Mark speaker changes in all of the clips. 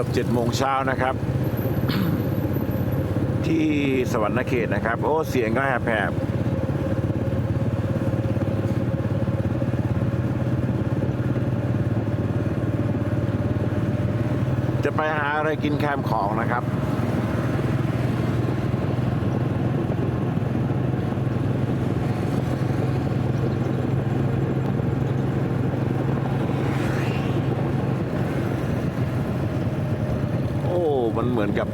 Speaker 1: กือบเจ็ดโมงเช้านะครับ ที่สวรรณเขตนะครับ โอ้ เสียงก็แหบจะไปหาอะไรกินแคมของนะครับ โอ้ มันเหมื อนกับ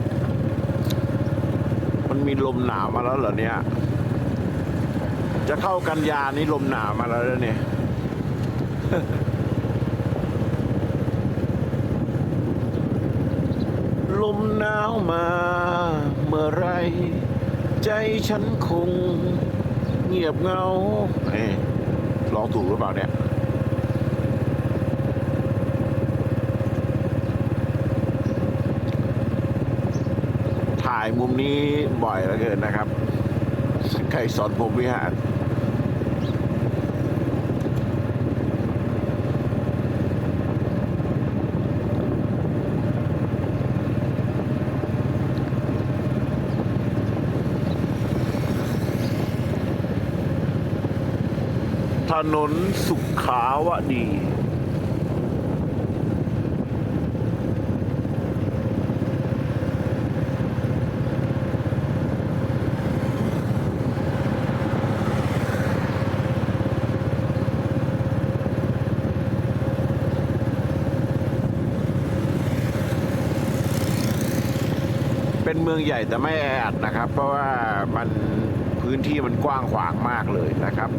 Speaker 1: มันมีลมหนาวมาแล้วเหรอเนี่ย จะเข้ากันยานี่ลมหนาวมาแล้วเนี่ยลมหนาวมาเมื่อไร ใจฉันคง เงียบเงาเอ๊ะร้องถูกหรือเปล่าเนี่ย ถ่ายมุมนี้บ่อยเหลือเกินนะครับใครสอนผมวิหารถนนสุขาวดี เมืองใหญ่แต่ไม่แออัดนะครับ เพราะว่ามันพื้นที่มันกว้างขวางมากเลยนะครับ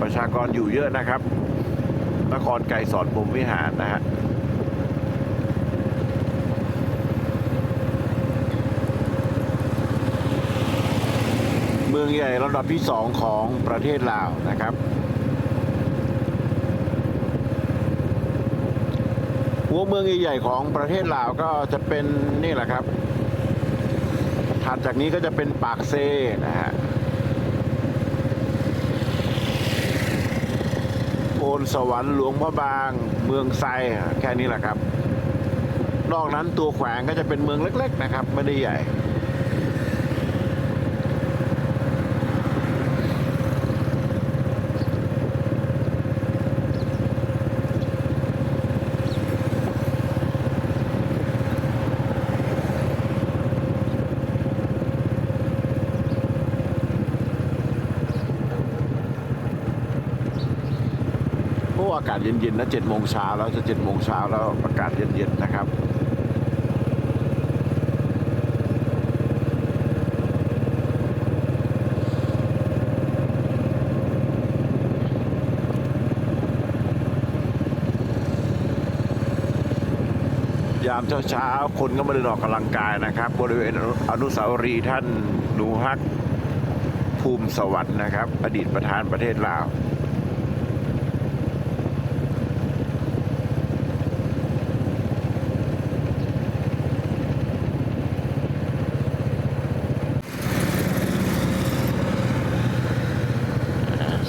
Speaker 1: ประชากรอยู่เยอะนะครับ นครไกรสอนพรมวิหารนะฮะเมืองใหญ่ลำดับที่สองของประเทศลาวนะครับ หัวเมืองใหญ่ๆของประเทศลาวก็จะเป็นนี่แหละครับถัดจากนี้ก็จะเป็นปากเซนะฮะโพนสวรรค์หลวงพระบาง เมืองไซแค่นี้แหละครับ นอกนั้นตัวแขวงก็จะเป็นเมืองเล็ก ๆ นะครับ ไม่ได้ใหญ่ อากาศเย็นๆนะเจ็ดโมงเช้าแล้วจะเจ็ดโมงเช้าแล้วอากาศเย็นๆนะครับยามเช้าๆ คนก็มาเดินออกกำลังกายนะครับ บริเวณอนุสาวรีย์ท่านหนูฮักภูมิสวัสดิ์นะครับ อดีตประธานประเทศลาว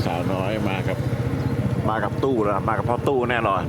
Speaker 1: สาวน้อยมากับ มากับตู้แล้วมากับพ่อตู้แน่นอน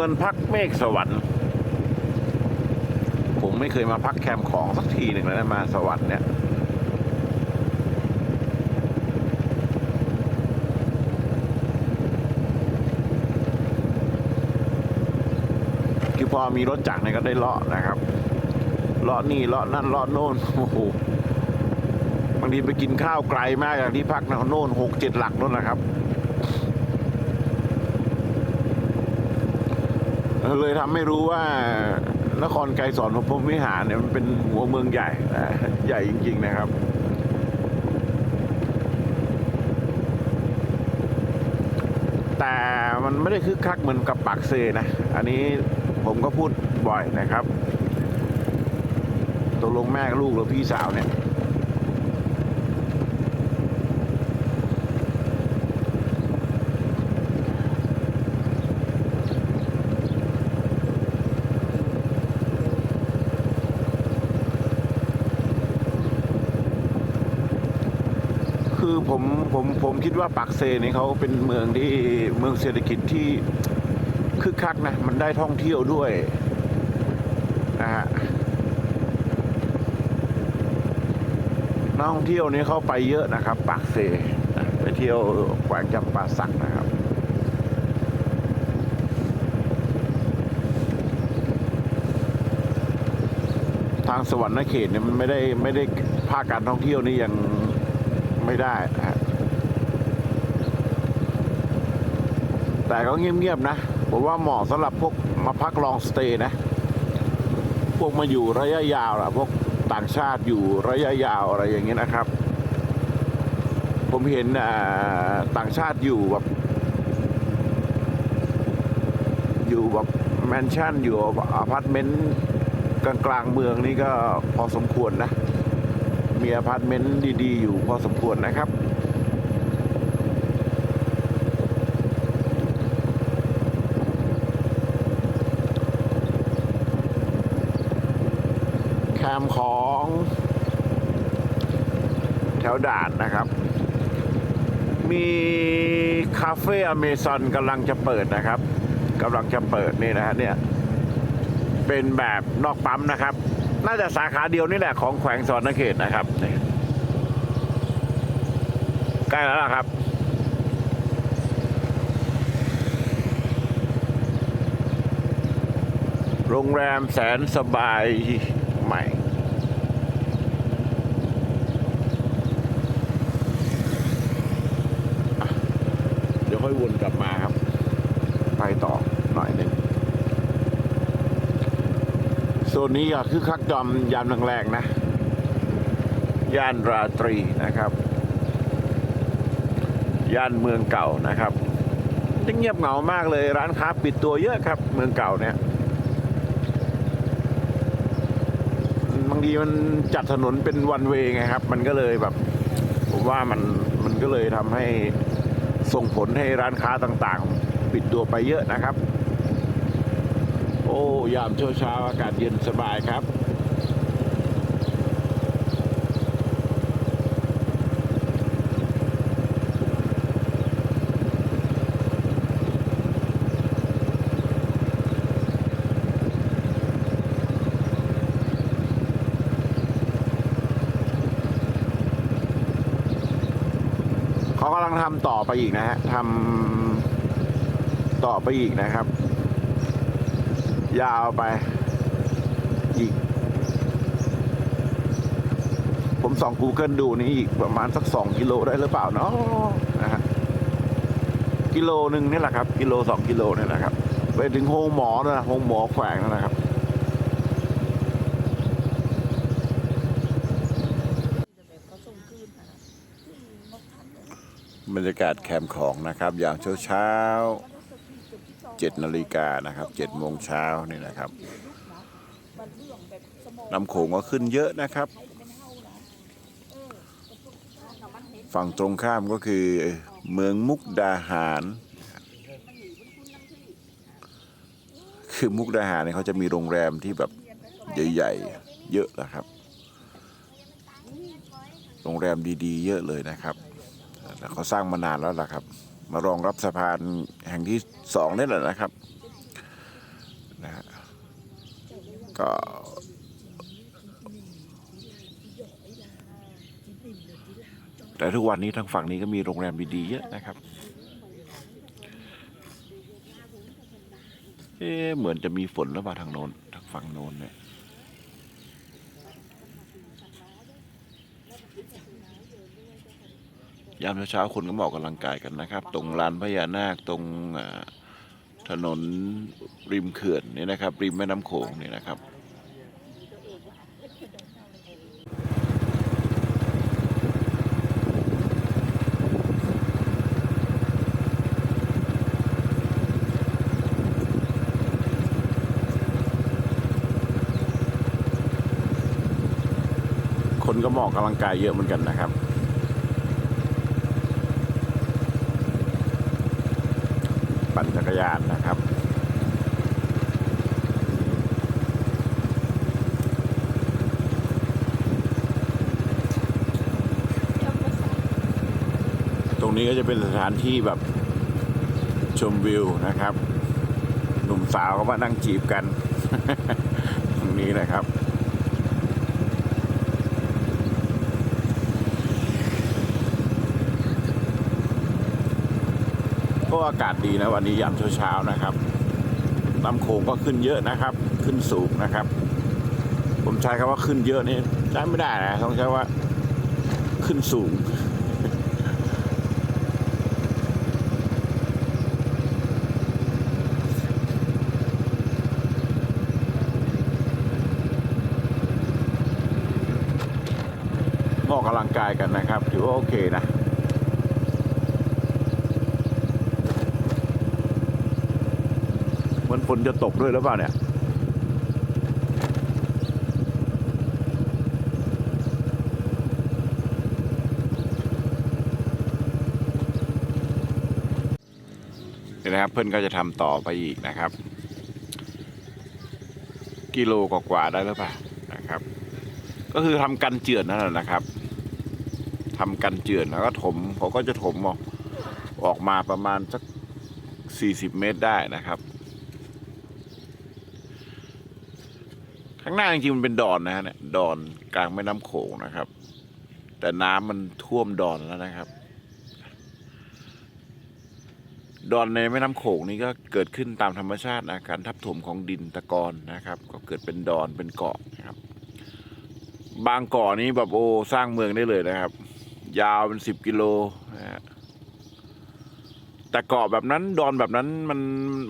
Speaker 1: เงินพักเมฆสวรรค์ ผมไม่เคยมาพักแคมป์ของสักทีหนึ่งแล้วมาสวรรค์เนี่ยคือพอมีรถจักรเนี่ยก็ได้เลาะนะครับเลาะนี่เลาะนั่นเลาะโน่นโอ้โหบางทีไปกินข้าวไกลมากอย่างที่พักนะโน่นหกเจ็ดหลักโน่นนะครับ เลยทำให้รู้ว่านครไกรสอนพรมวิหารเนี่ยมันเป็นหัวเมืองใหญ่ใหญ่จริง ๆ นะครับแต่มันไม่ได้คึกคักเหมือนกับปากเซนะ อันนี้ผมก็พูดบ่อยนะครับตกลงแม่ลูกหรือพี่สาวเนี่ย คือผมผมผมคิดว่าปากเซนี่เขาเป็นเมืองที่เมืองเศรษฐกิจที่คึกคักนะ มันได้ท่องเที่ยวด้วยนะฮะนักท่องเที่ยวนี่เขาไปเยอะนะครับปากเซไปเที่ยวแขวงจำปาสักนะครับทางสวรรค์เขตเนี่ยมันไม่ได้ไม่ได้ภาคการท่องเที่ยวนี่ยัง ไม่ได้นะฮะแต่ก็เงียบๆนะผมว่าเหมาะสำหรับพวกมาพักลองสเตย์นะ พวกมาอยู่ระยะยาวอะพวกต่างชาติอยู่ระยะยาวอะไรอย่างเงี้ยนะครับ ผมเห็นอ่าต่างชาติอยู่แบบอยู่แบบแมนชั่นอยู่อพาร์ตเมนต์กลางๆเมืองนี่ก็พอสมควรนะ มีอพาร์ตเมนต์ดีๆ อยู่พอสมควรนะครับแคมของแถวด่านนะครับ มีคาเฟ่อเมซอนกำลังจะเปิดนะครับกำลังจะเปิดนี่นะฮะเนี่ย เป็นแบบนอกปั๊มนะครับ น่าจะสาขาเดียวนี่แหละของแขวงสอนนเขตนะครับใกล้แล้วล่ะครับโรงแรมแสนสบายใหม่ เดี๋ยวค่อยวนกลับมาครับ ไปต่อหน่อยหนึ่ง โซ นนี้ก็คือคักจอมยามแรงๆนะ ย่านราตรีนะครับ ย่านเมืองเก่านะครับจะเงียบเหงามากเลยร้านค้าปิดตัวเยอะครับ เมืองเก่าเนี่ยบางทีมันจัดถนนเป็นวันเวงไงครับ มันก็เลยแบบผมว่ามันมันก็เลยทำให้ส่งผลให้ร้านค้าต่างๆ ปิดตัวไปเยอะนะครับ ยามเช้าเช้าๆอากาศเย็นสบายครับ เขากำลังทำต่อไปอีกนะฮะทำต่อไปอีกนะครับ ยาวไป อีก ผมส่อง Google ดูนี่อีกประมาณสักสองกิโลได้หรือเปล่าเนาะนะฮะกิโลหนึ่งนี่แหละครับ กิโลสองกิโลนี่แหละครับ ไปถึงโฮงหมอนะโฮงหมอแขวงนะครับบรรยากาศแคมป์ของนะครับอย่างเช้าเช้า เจ็ดนาฬิกานะครับเจ็ดโมงเช้านี่นะครับน้ำโขงก็ขึ้นเยอะนะครับ ฝั่งตรงข้ามก็คือเมืองมุกดาหาร คือมุกดาหารเนี่ยเขาจะมีโรงแรมที่แบบใหญ่ๆ เยอะนะครับ โรงแรมดีๆ เยอะเลยนะครับแล้วเขาสร้างมานานแล้วล่ะครับ มารองรับสะพานแห่งที่สองนี่แหละนะครับนะฮะก็แต่ทุกวันนี้ทางฝั่งนี้ก็มีโรงแรมดีๆเยอะนะครับ เออ๊เหมือนจะมีฝนหรือเปล่าทางโน้นทางฝั่งโน้นเนี่ย ยามเช้าๆคนก็มาออกกำลังกายกันนะครับ ตรงลานพญานาคตรงถนนริมเขื่อนนี่นะครับ ริมแม่น้ำโขงนี่นะครับคนก็มาออกกำลังกายเยอะเหมือนกันนะครับ ปั่นจั กรยานนะครับ ตรงนี้ก็จะเป็นสถานที่แบบชมวิวนะครับ หนุ่มสาวก็มานั่งจีบกัน ตรงนี้นะครับ อากาศดีนะวันนี้ยามเช้าๆนะครับน้ำโขงก็ขึ้นเยอะนะครับ ขึ้นสูงนะครับ ผมใช้คำว่าขึ้นเยอะนี่ใช้ไม่ได้นะต้องใช้ว่าขึ้นสูง ออกกำลังกายกันนะครับ ถือว่าโอเคนะ เหมือน ฝนจะตกด้วยหรือเปล่าเนี่ยนี่นะครับเพื่อนก็จะทำต่อไปอีกนะครับ กิโลกว่าได้หรือเปล่านะครับ ก็คือทำกันเจือนนั่นแหละนะครับทำกันเจือนแล้วก็ถมเขาก็จะถมออกออกมาประมาณสักสี่สิบเมตรได้นะครับ ข้างหน้าจริงๆมันเป็นดอนนะฮะเนี่ยดอนกลางแม่น้ำโขงนะครับ แต่น้ำมันท่วมดอนแล้วนะครับ ดอนในแม่น้ำโขงนี่ก็เกิดขึ้นตามธรรมชาตินะการทับถมของดินตะกอนนะครับ ก็เกิดเป็นดอนเป็นเกาะนะครับ บางเกาะนี้แบบโอ้สร้างเมืองได้เลยนะครับ ยาวเป็นสิบกิโลนะฮะ แต่เกาะแบบนั้นดอนแบบนั้นมัน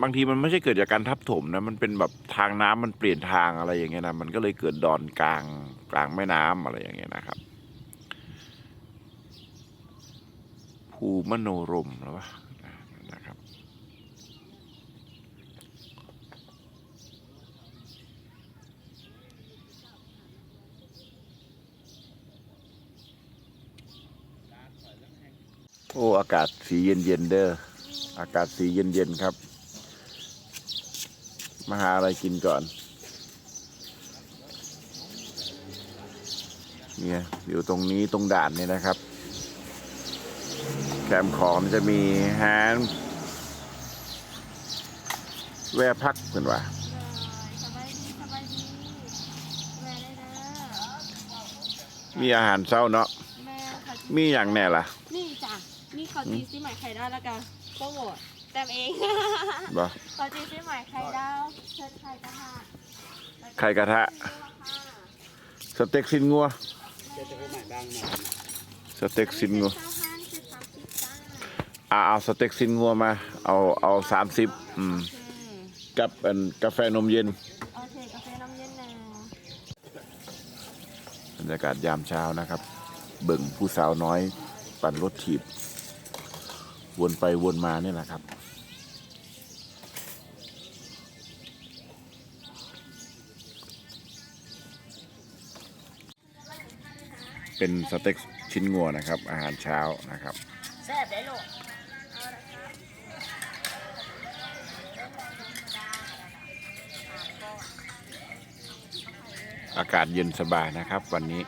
Speaker 1: บางทีมันไม่ใช่เกิดจากการทับถมนะมันเป็นแบบทางน้ำมันเปลี่ยนทางอะไรอย่างเงี้ยนะมันก็เลยเกิดดอนกลางกลางแม่น้ำอะไรอย่างเงี้ยนะครับภูมโนรมหรือวะนะครับ โอ้ อากาศสีเย็นเย็นเด้อ อากาศสีเย็นเย็นๆครับ มาหาอะไรกินก่อนเนี่ยอยู่ตรงนี้ตรงด่านเนี่ยนะครับแคมป์ของมันจะมีฮานแวะพักเพื่อนว่า
Speaker 2: สบายดีสบายดีแม่ได้เด้อ
Speaker 1: มีอาหารเช้าเนาะ
Speaker 2: แม่ค่ะ
Speaker 1: มีอย่างแน่ล่ะ
Speaker 2: นี่จ้ะ นี่เขาจีซีใหม่ไข่ดาวแล้วกัน โปรโมทแต้มเอง
Speaker 1: บ่
Speaker 2: เขาจีซีใหม่ไข่ดาวเชิญไข่กระทะ
Speaker 1: ไข่กระทะ สเต็กซินงัว สเต็กซินงัว
Speaker 2: เจ้าห้างคือสามสิบจ้า
Speaker 1: อ่าเอาสเต็กซินงัวมา เอาเอาสามสิบอืม
Speaker 2: โอเค
Speaker 1: กับอันกาแฟนมเย็น
Speaker 2: โอเคกาแฟน้ำเย็นหนึ่ง
Speaker 1: บรรยากาศยามเช้านะครับ เบิ่งผู้สาวน้อย ปั่นรถถีบ วนไปวนมานี่แหละครับ เป็นสเต็กชิ้นงัวนะครับ อาหารเช้านะครับ
Speaker 2: แซ่บได้ลูก
Speaker 1: อากาศเย็นสบายนะครับวันนี้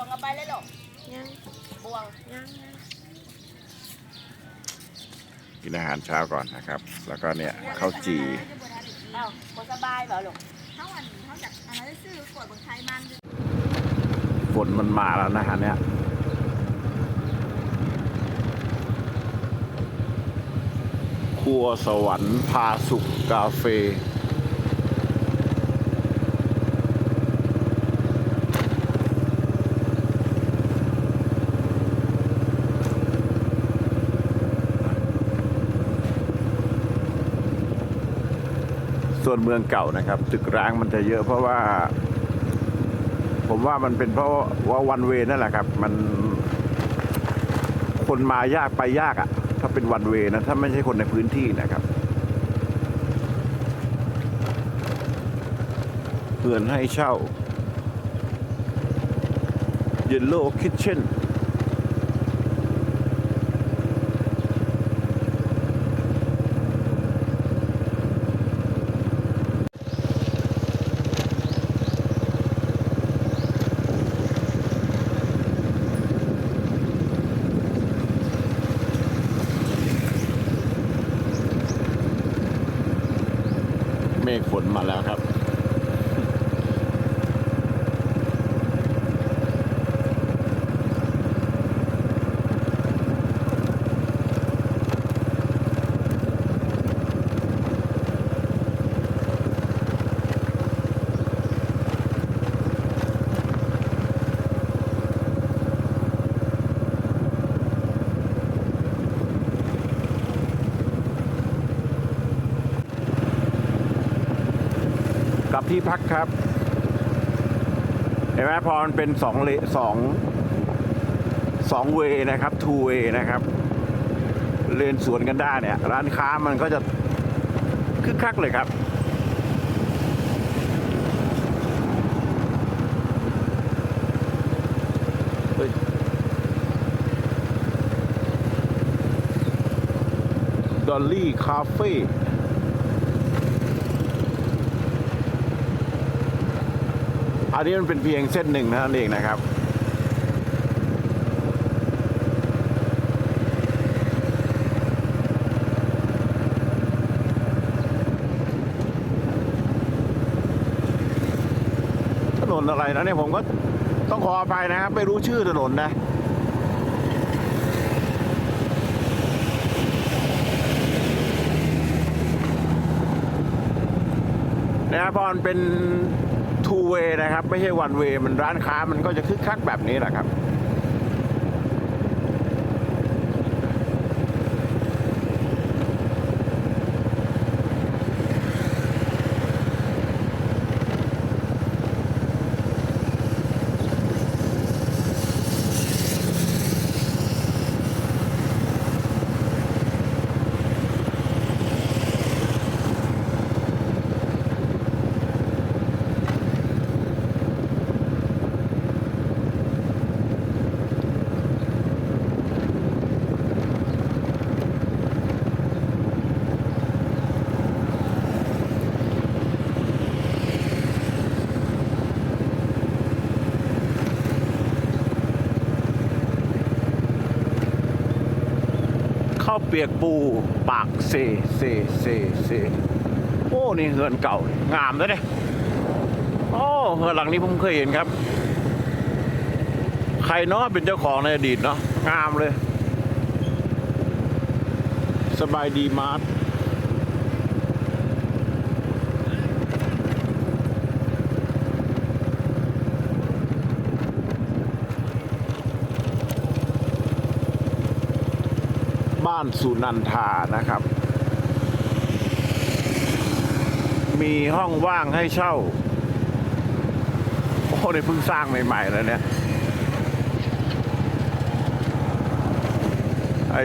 Speaker 3: วงเอาไปเลยหรอก
Speaker 2: ยัง
Speaker 3: บวง
Speaker 2: ยังยัง
Speaker 1: กินอาหารเช้าก่อนนะครับ แล้วก็เนี่ยข้าวจี่
Speaker 3: เอ้าคนสบายเปล่าหรอก
Speaker 2: ฮเขาอันเขาจากอันนั้นซื้อกวดบนไทยมัน
Speaker 1: ฝนมันมาแล้วนะฮะเนี่ยครัวสวรรค์พาสุกกาเฟ่ นเมืองเก่านะครับ ตึกร้างมันจะเยอะเพราะว่า ผมว่ามันเป็นเพราะว่าวันเวนั่นแหละครับ มันคนมายากไปยากอะ่ะ ถ้าเป็นวันเวนะ ถ้าไม่ใช่คนในพื้นที่นะครับเพื่อนให้เช่า Yellow Kitchen มาแล้วครับ ที่พักครับ เห็นไหมพอมันเป็นสองเลสองสองเวนะครับทูเวนะครับ เลนสวนกันได้เนี่ย ร้านค้ามันก็จะคึกคักเลยครับดอลลี่คาเฟ่ อันนี้มันเป็นเพียงเส้นหนึ่งเท่านั้นเองนะครับถนนอะไรนะเนี่ยผมก็ต้องขออภัยนะครับไม่รู้ชื่อถนนนะนะครับเพราะมันเป็น ทูเวนะครับ ไม่ใช่วันเวมันร้านค้ามันก็จะคึกคักแบบนี้แหละครับ เปียกปูปากเซเซเซเซโอ้นี่เฮือนเก่างามเลยเนี่ยโอ้เฮือนหลังนี้ผมเคยเห็นครับ ใครเนาะเป็นเจ้าของในอดีตเนาะงามเลย สบายดีมาร์านสุนันทานะครับ มีห้องว่างให้เช่า โอ้นี่เพิ่งสร้างใหม่ๆแล้วเนี่ย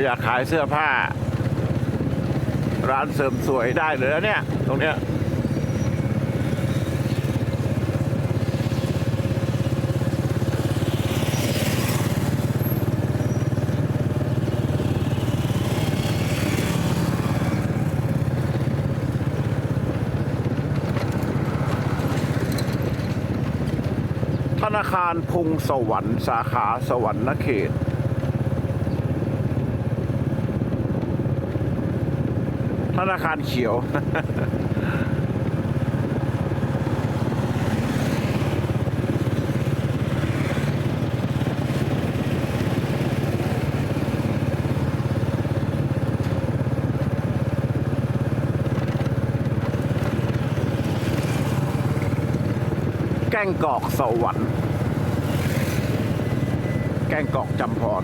Speaker 1: อยากขายเสื้อผ้า ร้านเสริมสวยได้เลยนะเนี่ย ตรงเนี้ย ธนาคารพุงสวรรค์สาขาสวรรค์เขต ธนาคารเขียว งกอกสวรรค์ แกงกอกจำพร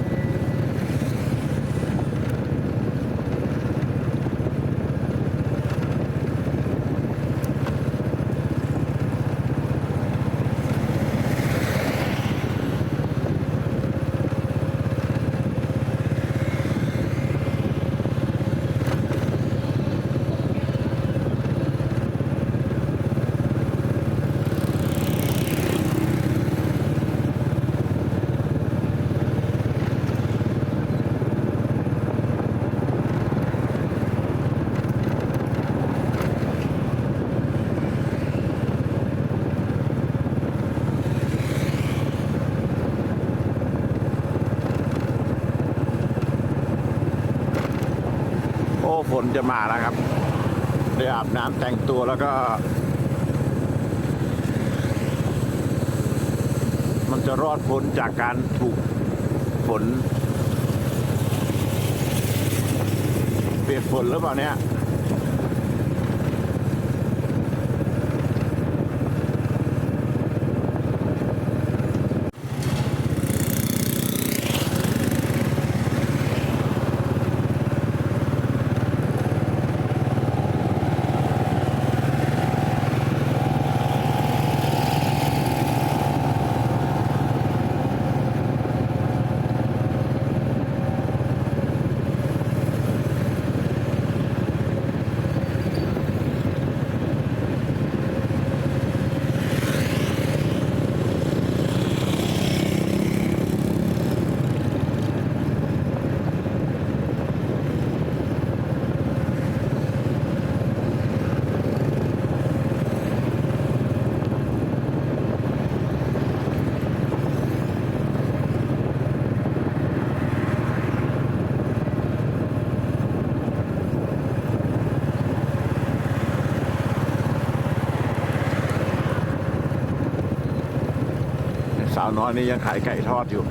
Speaker 1: ฝนจะมาแล้วครับ ได้อาบน้ำแต่งตัวแล้วก็ มันจะรอดพ้นจากการถูกฝนเปียกฝนหรือเปล่าเนี่ย น้อยนี่ยังขายไก่ทอดอยู่